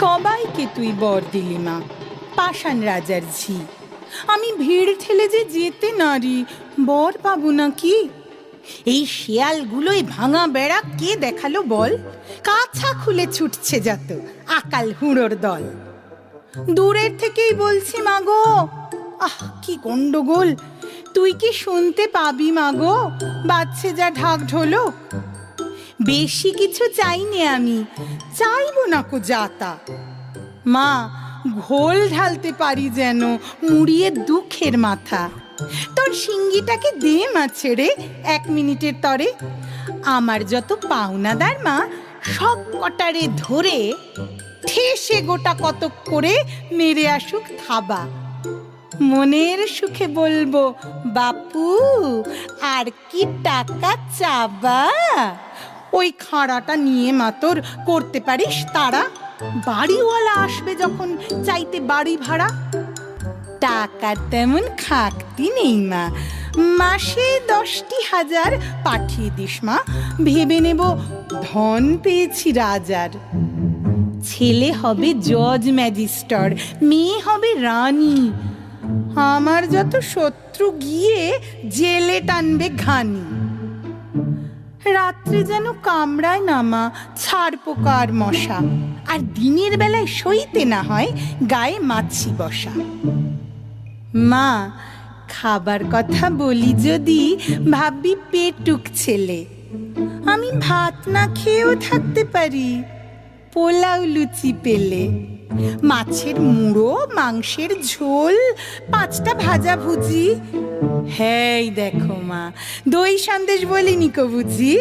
সবাইকে তুই বর দিলি মা, পাষাণ রাজার ঝি। আমি ভিড় ঠেলে যে যেতে নারি, বর পাবো না কি এই শেয়ালগুলোই ভাঙা বেড়া কে দেখাল বল? কাছা খুলে ছুটছে যত, আকাল হুঁড়োর দল। দূরের থেকেই বলছি মাগো আহ, কি গন্ডগোল। তুই কি শুনতে পাবি মাগো বাচ্চে যা ঢাক ঢোলো বেশি কিছু চাইনি আমি। চাইব না কো যাতা। মা, ঘোল ঢালতে পারি যেন মুড়িয়ে দুঃখের মাথা। তোর সিঙ্গিটাকে দে মা ছেড়ে, এক মিনিটের তরে। আমার যত পাওনাদার মা, সব কটারে ধরে ঠেসে গোটা কতক করে মেরে আসুক থাবা। মনের সুখে বলব, বাপু, আর কি টাকা চাবা? ওই খাঁড়াটা নিয়ে মাতর করতে পারিস, তারা বাড়িওয়ালা আসবে যখন চাইতে বাড়ি ভাড়া। টাকার তেমন খাকতি নেই মা। মাসে দশটি হাজার পাঠিয়ে দিস মা। ভেবে নেব ধন পেয়েছি রাজার। ছেলে হবে জজ ম্যাজিস্টার মেয়ে হবে রানী। আমার যত শত্রু গিয়ে জেলে টানবে ঘানি। রাত্রে যেন কামড়ায় নামা ছাড় পোকা আর মশা। আর দিনের বেলায় সইতে না হয়, গায়ে মাছি বসা। মা, খাবার কথা বলি যদি, ভাববি পেটুক ছেলে। আমি ভাত না খেয়েও থাকতে পারি, পোলাও লুচি পেলে। মাছের মুড়ো, মাংসের ঝোল, পাঁচটা ভাজা ভুজি। হ্যাঁ দেখো মা, দই সন্দেশ বলিনি কো বুঝি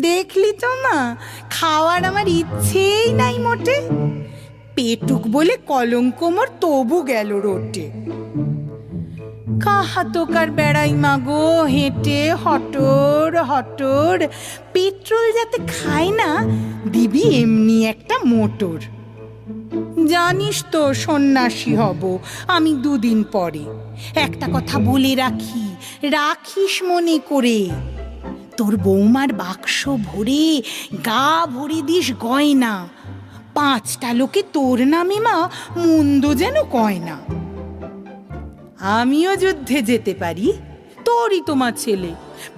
দেখলি তো মা, খাওয়ার আমার ইচ্ছেই নাই মোটে। পেটুক বলে কলঙ্ক মোর, তবু গেল রোটে। কাহা তোকার বেড়াই মাগো হেঁটে হটর হটর। পেট্রোল যাতে খায় না, দিবি এমনি একটা মোটর। জানিস তো সন্ন্যাসী হব, আমি দুদিন পরে। একটা কথা বলে রাখি, রাখিস মনে করে। তোর বৌমার বাক্স ভরে, গা ভরে দিস গয়না। পাঁচটা লোকে তোর নামে মা, মন্দ যেন কয় না। আমিও যুদ্ধে যেতে পারি, তোরই তোমার ছেলে।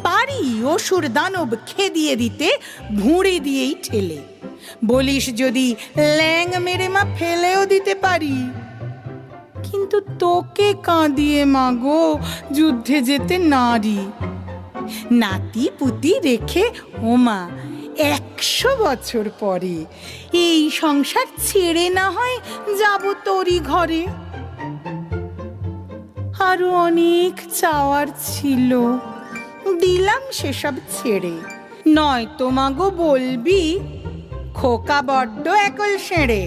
পারি অসুর দানব খেদিয়ে দিতে, ভুঁড়ে দিয়েই ঠেলে। বলিস যদি ল্যাং মেরে মা ফেলেও দিতে পারি। কিন্তু তোকে কাঁদিয়ে মাগো যুদ্ধে যেতে নারী। নাতি পুতি রেখে ওমা একশো বছর পরে এই সংসার ছেড়ে না হয় যাব তোরই ঘরে। আরও অনেক চাওয়ার ছিল, দিলাম সেসব ছেড়ে। নয় তো মাগো বলবি খোকা বড্ড একল সেড়ে